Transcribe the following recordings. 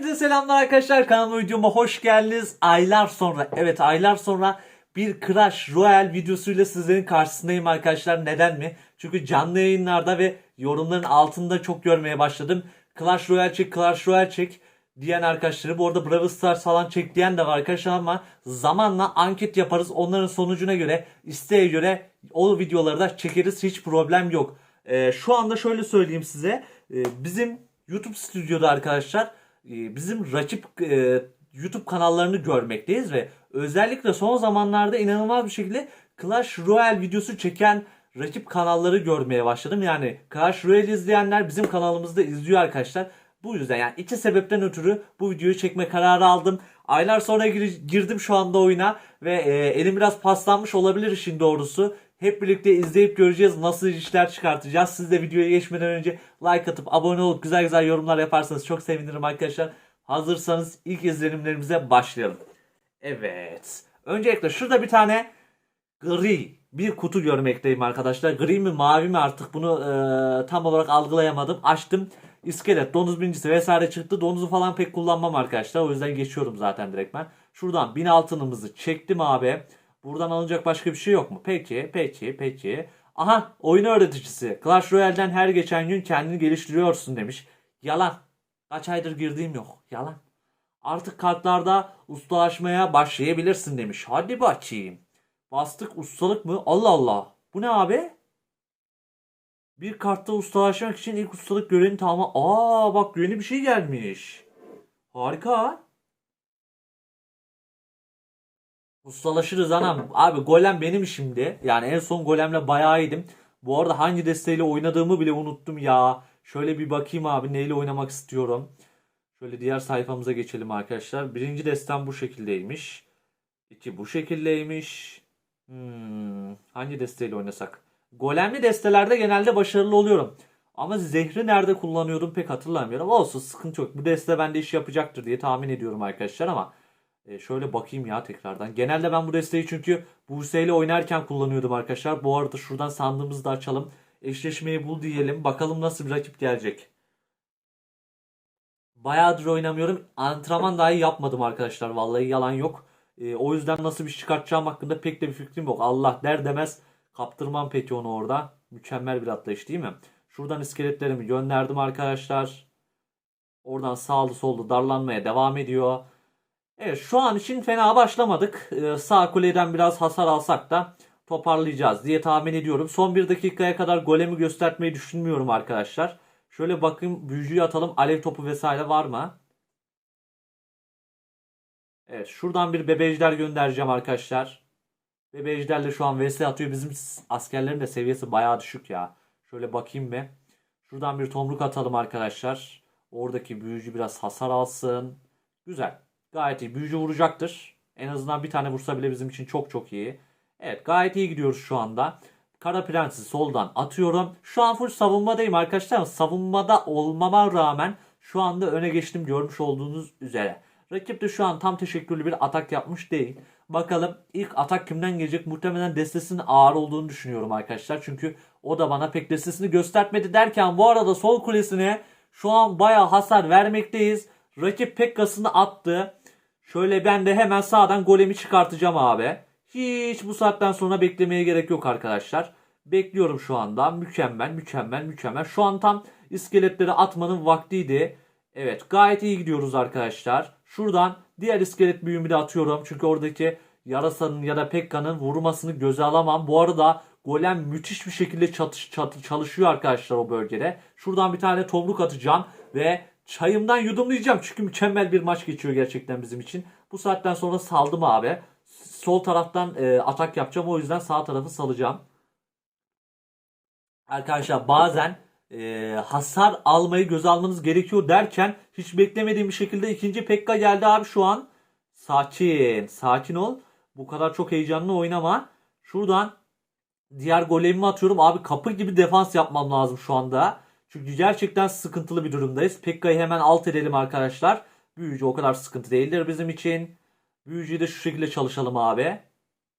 Hepinize selamlar arkadaşlar. Kanalıma videoma hoş geldiniz. Aylar sonra, evet aylar sonra bir Crash Royale videosuyla sizlerin karşısındayım arkadaşlar. Neden mi? Çünkü canlı yayınlarda ve yorumların altında çok görmeye başladım. Clash Royale çek, Clash Royale çek diyen arkadaşları. Bu arada Brawl Stars falan çek diyen de var arkadaşlar ama zamanla anket yaparız. Onların sonucuna göre, isteğe göre o videoları da çekeriz. Hiç problem yok. Ee, şu anda şöyle söyleyeyim size. Ee, bizim YouTube stüdyoda arkadaşlar bizim rakip e, YouTube kanallarını görmekteyiz ve özellikle son zamanlarda inanılmaz bir şekilde Clash Royale videosu çeken rakip kanalları görmeye başladım. Yani Clash Royale izleyenler bizim kanalımızda izliyor arkadaşlar. Bu yüzden yani iki sebepten ötürü bu videoyu çekme kararı aldım. Aylar sonra gir- girdim şu anda oyuna ve e, elim biraz paslanmış olabilir işin doğrusu. Hep birlikte izleyip göreceğiz nasıl işler çıkartacağız. Siz de videoya geçmeden önce like atıp abone olup güzel güzel yorumlar yaparsanız çok sevinirim arkadaşlar. Hazırsanız ilk izlenimlerimize başlayalım. Evet. Öncelikle şurada bir tane gri bir kutu görmekteyim arkadaşlar. Gri mi mavi mi artık bunu e, tam olarak algılayamadım. Açtım. İskelet, domuz birincisi vesaire çıktı. Domuzu falan pek kullanmam arkadaşlar. O yüzden geçiyorum zaten direkt ben. Şuradan bin altınımızı çektim abi. Buradan alınacak başka bir şey yok mu? Peki, peki, peki. Aha oyun öğreticisi. Clash Royale'den her geçen gün kendini geliştiriyorsun demiş. Yalan. Kaç aydır girdiğim yok. Yalan. Artık kartlarda ustalaşmaya başlayabilirsin demiş. Hadi bakayım. Bastık ustalık mı? Allah Allah. Bu ne abi? Bir kartta ustalaşmak için ilk ustalık görevini tamam. Aa bak yeni bir şey gelmiş. Harika. Ustalaşırız anam. Abi golem benim şimdi. Yani en son golemle bayağı iyiydim. Bu arada hangi desteğiyle oynadığımı bile unuttum ya. Şöyle bir bakayım abi neyle oynamak istiyorum. Şöyle diğer sayfamıza geçelim arkadaşlar. Birinci destem bu şekildeymiş. İki bu şekildeymiş. Hmm, hangi desteğiyle oynasak? Golemli destelerde genelde başarılı oluyorum. Ama zehri nerede kullanıyordum pek hatırlamıyorum. Olsun sıkıntı yok. Bu deste bende iş yapacaktır diye tahmin ediyorum arkadaşlar ama e, şöyle bakayım ya tekrardan. Genelde ben bu desteği çünkü Buse ile oynarken kullanıyordum arkadaşlar. Bu arada şuradan sandığımızı da açalım. Eşleşmeyi bul diyelim. Bakalım nasıl bir rakip gelecek. Bayağıdır oynamıyorum. Antrenman dahi yapmadım arkadaşlar. Vallahi yalan yok. E, o yüzden nasıl bir çıkartacağım hakkında pek de bir fikrim yok. Allah der demez kaptırmam peki onu orada. Mükemmel bir atlayış değil mi? Şuradan iskeletlerimi gönderdim arkadaşlar. Oradan sağlı sollu darlanmaya devam ediyor. Evet şu an için fena başlamadık. Ee, sağ kuleden biraz hasar alsak da toparlayacağız diye tahmin ediyorum. Son bir dakikaya kadar golemi göstermeyi düşünmüyorum arkadaşlar. Şöyle bakayım büyücüyü atalım. Alev topu vesaire var mı? Evet şuradan bir bebejder göndereceğim arkadaşlar. Bebejderle şu an vs atıyor. Bizim askerlerin de seviyesi bayağı düşük ya. Şöyle bakayım bir. Şuradan bir tomruk atalım arkadaşlar. Oradaki büyücü biraz hasar alsın. Güzel. Gayet iyi. Büyücü vuracaktır. En azından bir tane vursa bile bizim için çok çok iyi. Evet gayet iyi gidiyoruz şu anda. Kara Prens'i soldan atıyorum. Şu an full savunmadayım arkadaşlar savunmada olmama rağmen şu anda öne geçtim görmüş olduğunuz üzere. Rakip de şu an tam teşekkürlü bir atak yapmış değil. Bakalım ilk atak kimden gelecek? Muhtemelen destesinin ağır olduğunu düşünüyorum arkadaşlar. Çünkü o da bana pek destesini göstermedi derken bu arada sol kulesine şu an bayağı hasar vermekteyiz. Rakip Pekka'sını attı. Şöyle ben de hemen sağdan golemi çıkartacağım abi. Hiç bu saatten sonra beklemeye gerek yok arkadaşlar. Bekliyorum şu anda. Mükemmel, mükemmel, mükemmel. Şu an tam iskeletleri atmanın vaktiydi. Evet gayet iyi gidiyoruz arkadaşlar. Şuradan diğer iskelet büyümü de atıyorum. Çünkü oradaki yarasanın ya da Pekka'nın vurmasını göze alamam. Bu arada golem müthiş bir şekilde çatış, çat- çalışıyor arkadaşlar o bölgede. Şuradan bir tane tomruk atacağım ve çayımdan yudumlayacağım. Çünkü mükemmel bir maç geçiyor gerçekten bizim için. Bu saatten sonra saldım abi. Sol taraftan e, atak yapacağım. O yüzden sağ tarafı salacağım. Arkadaşlar bazen e, hasar almayı göze almanız gerekiyor derken hiç beklemediğim bir şekilde ikinci Pekka geldi abi şu an. Sakin, sakin ol. Bu kadar çok heyecanlı oynama. Şuradan diğer golemimi atıyorum. Abi kapı gibi defans yapmam lazım şu anda. Çünkü gerçekten sıkıntılı bir durumdayız. Pekka'yı hemen alt edelim arkadaşlar. Büyücü o kadar sıkıntı değildir bizim için. Büyücüyü de şu şekilde çalışalım abi.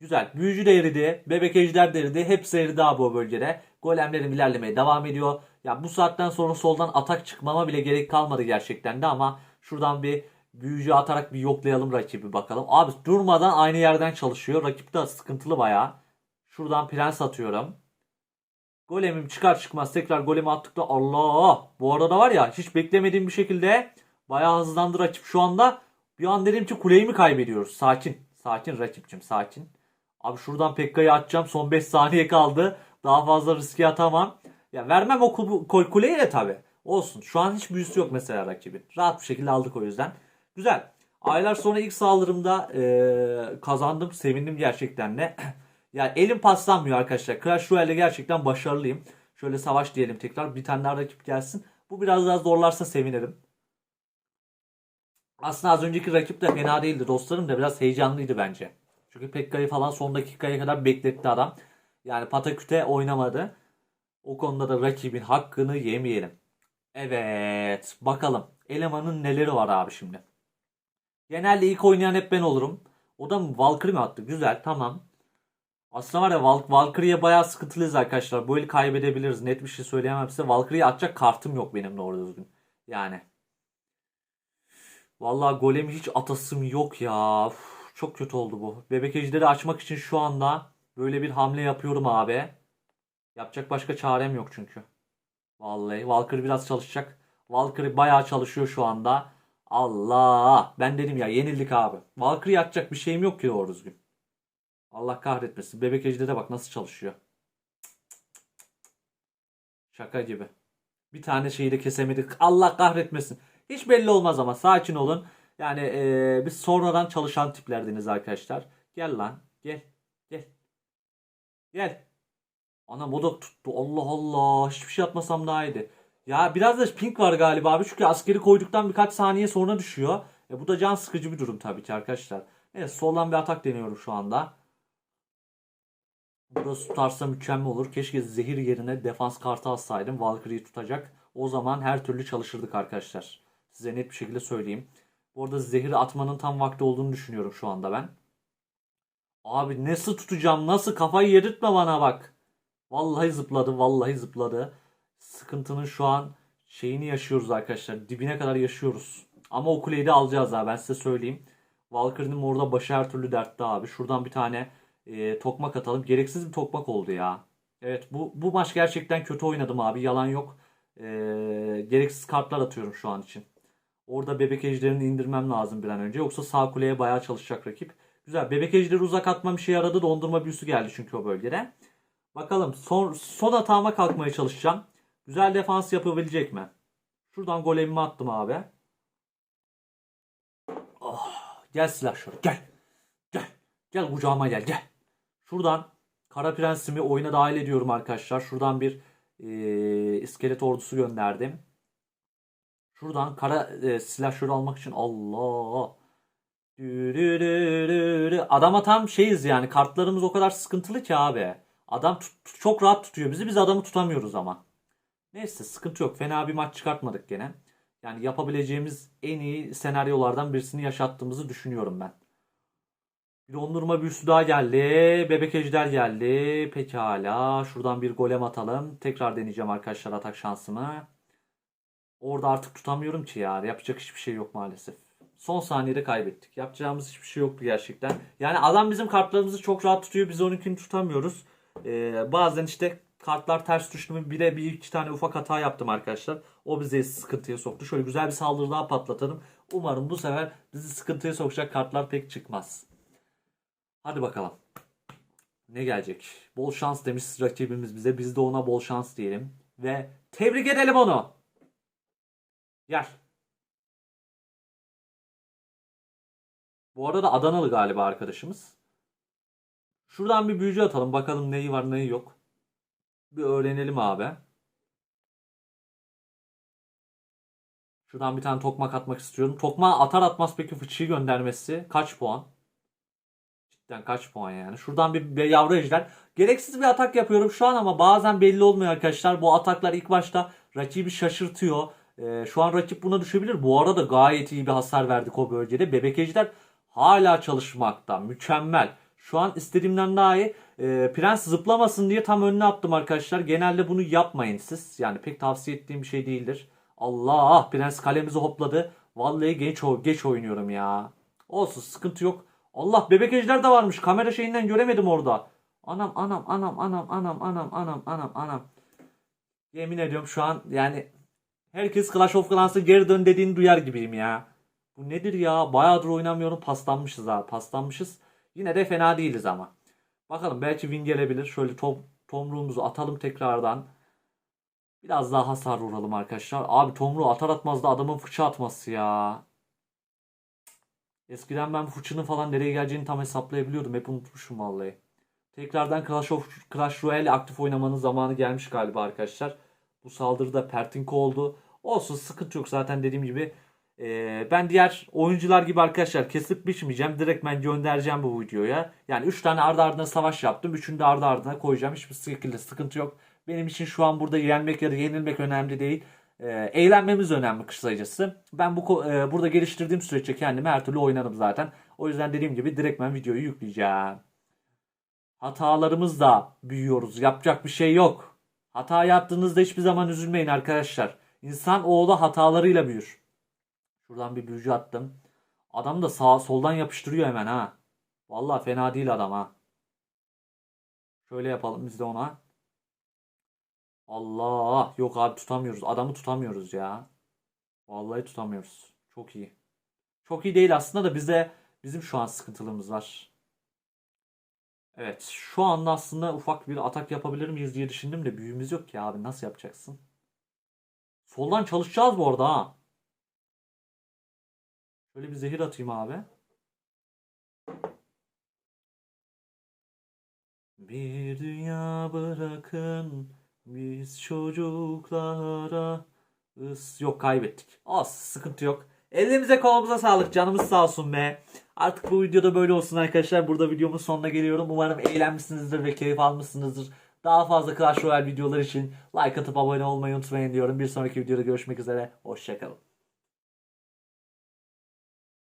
Güzel. Büyücü de eridi. Bebek ejder de eridi. Hepsi eridi abi o bölgede. Golemlerim ilerlemeye devam ediyor. Ya bu saatten sonra soldan atak çıkmama bile gerek kalmadı gerçekten de ama Şuradan bir büyücü atarak bir yoklayalım rakibi bakalım. Abi durmadan aynı yerden çalışıyor. Rakip de sıkıntılı bayağı. Şuradan prens atıyorum. Golemim çıkar çıkmaz tekrar golemi attıkta Allah. Bu arada var ya hiç beklemediğim bir şekilde bayağı hızlandı rakip şu anda. Bir an dedim ki kuleyi mi kaybediyoruz? Sakin. Sakin rakipçim sakin. Abi şuradan Pekka'yı atacağım. Son 5 saniye kaldı. Daha fazla riske atamam. Ya vermem o kuleyi de tabi. Olsun. Şu an hiç büyüsü yok mesela rakibin. Rahat bir şekilde aldık o yüzden. Güzel. Aylar sonra ilk saldırımda eee, kazandım. Sevindim gerçekten de. yani elim paslanmıyor arkadaşlar. Clash Royale'de gerçekten başarılıyım. Şöyle savaş diyelim tekrar. Bir tane daha rakip gelsin. Bu biraz daha zorlarsa sevinirim. Aslında az önceki rakip de fena değildi dostlarım da biraz heyecanlıydı bence. Çünkü Pekka'yı falan son dakikaya kadar bekletti adam. Yani pataküte oynamadı. O konuda da rakibin hakkını yemeyelim. Evet bakalım elemanın neleri var abi şimdi. Genelde ilk oynayan hep ben olurum. O da Valkyrie mi attı? Güzel tamam. Aslında var ya Val Valkyrie'ye bayağı sıkıntılıyız arkadaşlar. Bu eli kaybedebiliriz. Net bir şey söyleyemem size. Valkyrie'ye atacak kartım yok benim doğru düzgün. Yani. Vallahi golemi hiç atasım yok ya. Uf, çok kötü oldu bu. Bebek ejderi açmak için şu anda böyle bir hamle yapıyorum abi. Yapacak başka çarem yok çünkü. Vallahi Valkyrie biraz çalışacak. Valkyrie bayağı çalışıyor şu anda. Allah! Ben dedim ya yenildik abi. Valkyrie atacak bir şeyim yok ki doğru düzgün. Allah kahretmesin. Bebek ejderi bak nasıl çalışıyor. Şaka gibi. Bir tane şeyi de kesemedik. Allah kahretmesin. Hiç belli olmaz ama sakin olun. Yani eee, biz sonradan çalışan tiplerdeniz arkadaşlar. Gel lan. Gel. Gel. Gel. Ana o da tuttu. Allah Allah. Hiçbir şey atmasam daha iyiydi. Ya biraz da pink var galiba abi. Çünkü askeri koyduktan birkaç saniye sonra düşüyor. E, bu da can sıkıcı bir durum tabii ki arkadaşlar. Evet soldan bir atak deniyorum şu anda. Burası tutarsa mükemmel olur. Keşke zehir yerine defans kartı alsaydım. Valkyrie'yi tutacak. O zaman her türlü çalışırdık arkadaşlar. Size net bir şekilde söyleyeyim. Bu arada zehir atmanın tam vakti olduğunu düşünüyorum şu anda ben. Abi nasıl tutacağım? Nasıl? Kafayı yedirtme bana bak. Vallahi zıpladı. Vallahi zıpladı. Sıkıntının şu an şeyini yaşıyoruz arkadaşlar. Dibine kadar yaşıyoruz. Ama o kuleyi de alacağız abi ben size söyleyeyim. Valkyrie'nin orada başı her türlü dertte abi. Şuradan bir tane e, tokmak atalım. Gereksiz bir tokmak oldu ya. Evet bu, bu maç gerçekten kötü oynadım abi. Yalan yok. E, gereksiz kartlar atıyorum şu an için. Orada bebek ejderini indirmem lazım bir an önce. Yoksa sağ kuleye bayağı çalışacak rakip. Güzel. Bebek ejderi uzak atmam işe yaradı. Dondurma büyüsü geldi çünkü o bölgede. Bakalım son, son hatama kalkmaya çalışacağım. Güzel defans yapabilecek mi? Şuradan golemimi attım abi. Oh, gel silah şöyle gel. Gel. Gel kucağıma gel gel. Şuradan Kara Prensimi oyuna dahil ediyorum arkadaşlar. Şuradan bir e, iskelet ordusu gönderdim. Şuradan kara e, silahşörü almak için Allah. Adama tam şeyiz yani kartlarımız o kadar sıkıntılı ki abi. Adam çok rahat tutuyor bizi biz adamı tutamıyoruz ama. Neyse sıkıntı yok fena bir maç çıkartmadık gene. Yani yapabileceğimiz en iyi senaryolardan birisini yaşattığımızı düşünüyorum ben. Bir dondurma büyüsü daha geldi. Bebek ejder geldi. Pekala. Şuradan bir golem atalım. Tekrar deneyeceğim arkadaşlar atak şansımı. Orada artık tutamıyorum ki ya. Yapacak hiçbir şey yok maalesef. Son saniyede kaybettik. Yapacağımız hiçbir şey yoktu gerçekten. Yani adam bizim kartlarımızı çok rahat tutuyor. Biz onunkini tutamıyoruz. Ee, bazen işte kartlar ters düştü mü bire bir iki tane ufak hata yaptım arkadaşlar. O bizi sıkıntıya soktu. Şöyle güzel bir saldırı daha patlatalım. Umarım bu sefer bizi sıkıntıya sokacak kartlar pek çıkmaz. Hadi bakalım. Ne gelecek? Bol şans demiş rakibimiz bize. Biz de ona bol şans diyelim. Ve tebrik edelim onu. Gel. Bu arada Adanalı galiba arkadaşımız. Şuradan bir büyücü atalım. Bakalım neyi var neyi yok. Bir öğrenelim abi. Şuradan bir tane tokmak atmak istiyorum. Tokmağı atar atmaz peki fıçıyı göndermesi kaç puan? Cidden kaç puan yani. Şuradan bir, bir yavru ejder. Gereksiz bir atak yapıyorum şu an ama bazen belli olmuyor arkadaşlar. Bu ataklar ilk başta rakibi şaşırtıyor. Ee, şu an rakip buna düşebilir. Bu arada gayet iyi bir hasar verdik o bölgede. Bebek ejder hala çalışmakta. Mükemmel. Şu an istediğimden daha iyi. Ee, prens zıplamasın diye tam önüne attım arkadaşlar. Genelde bunu yapmayın siz. Yani pek tavsiye ettiğim bir şey değildir. Allah prens kalemizi hopladı. Vallahi geç, geç oynuyorum ya. Olsun sıkıntı yok. Allah bebek ejder de varmış. Kamera şeyinden göremedim orada. Anam anam anam anam anam anam anam anam anam. Yemin ediyorum şu an yani herkes Clash of Clans'a geri dön dediğini duyar gibiyim ya. Bu nedir ya? Bayağıdır oynamıyorum. Paslanmışız ha. Paslanmışız. Yine de fena değiliz ama. Bakalım belki win gelebilir. Şöyle tom, tomruğumuzu atalım tekrardan. Biraz daha hasar vuralım arkadaşlar. Abi tomruğu atar atmaz da adamın fıçı atması ya. Eskiden ben fıçının falan nereye geleceğini tam hesaplayabiliyordum. Hep unutmuşum vallahi. Tekrardan Clash of Clash Royale aktif oynamanın zamanı gelmiş galiba arkadaşlar. Bu saldırıda Pertinko oldu. Olsun sıkıntı yok zaten dediğim gibi. Ee, ben diğer oyuncular gibi arkadaşlar kesip biçmeyeceğim. Direkt ben göndereceğim bu videoya. Yani 3 tane ardı ardına savaş yaptım. 3'ünü de ardı ardına koyacağım. Hiçbir şekilde sıkıntı yok. Benim için şu an burada yenmek ya da yenilmek önemli değil. Ee, eğlenmemiz önemli kısacası. Ben bu e, burada geliştirdiğim süreçte kendimi her türlü oynarım zaten. O yüzden dediğim gibi direkt ben videoyu yükleyeceğim. Hatalarımızla büyüyoruz. Yapacak bir şey yok. Hata yaptığınızda hiçbir zaman üzülmeyin arkadaşlar. İnsan oğlu hatalarıyla büyür. Şuradan bir büyücü attım. Adam da sağ soldan yapıştırıyor hemen ha. Vallahi fena değil adam ha. Şöyle yapalım biz de ona. Allah yok abi tutamıyoruz. Adamı tutamıyoruz ya. Vallahi tutamıyoruz. Çok iyi. Çok iyi değil aslında da bize bizim şu an sıkıntılığımız var. Evet şu anda aslında ufak bir atak yapabilir miyiz diye düşündüm de büyüğümüz yok ki abi nasıl yapacaksın? Soldan çalışacağız bu arada ha. Şöyle bir zehir atayım abi. Bir dünya bırakın biz çocuklara ıs yok kaybettik. Az sıkıntı yok. Elimize kolumuza sağlık canımız sağ olsun be. Artık bu videoda böyle olsun arkadaşlar. Burada videomun sonuna geliyorum. Umarım eğlenmişsinizdir ve keyif almışsınızdır. Daha fazla Clash Royale videolar için like atıp abone olmayı unutmayın diyorum. Bir sonraki videoda görüşmek üzere. Hoşçakalın.